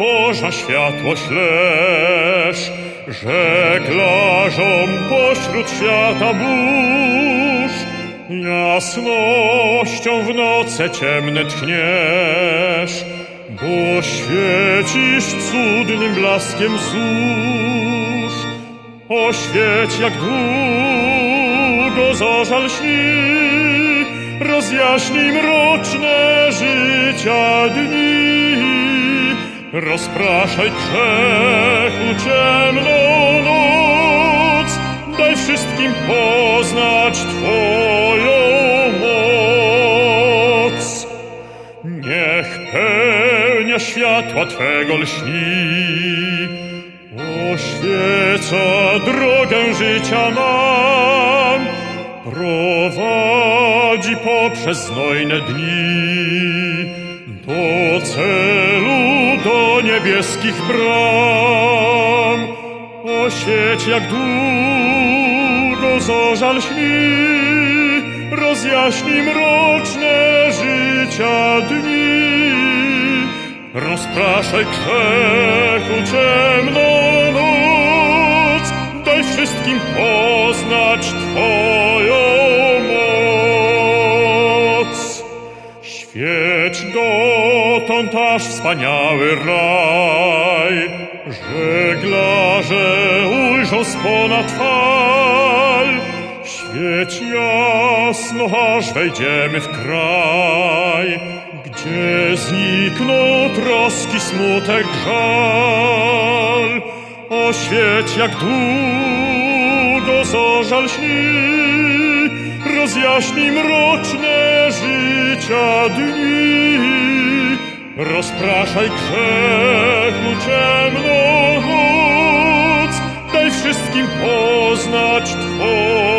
Boża światłość leż, żeglarzom pośród świata burz, jasnością w noce ciemne tchniesz, bo świecisz cudnym blaskiem zórz. Oświeć jak długo zażal śni, rozjaśnij mroczne życia dni. Rozpraszaj grzechu ciemną noc, daj wszystkim poznać Twoją moc. Niech pełnia światła Twego lśni, oświeca drogę życia nam, prowadzi poprzez znojne dni, do celu, do niebieskich bram. Oświeć jak długo zorzal śni, rozjaśnij mroczne życia dni. Rozpraszaj grzechu daj wszystkim poznać Twoją moc. Świeć dotąd aż wspaniały raj, żeglarze ujrzą z ponad fal. Świeć jasno, aż wejdziemy w kraj, gdzie znikną troski, smutek, żal. Oświeć jak długo zorzal śni, rozjaśnij mroczne życia dni. Rozpraszaj grzechu ciemną noc, daj wszystkim poznać Twoją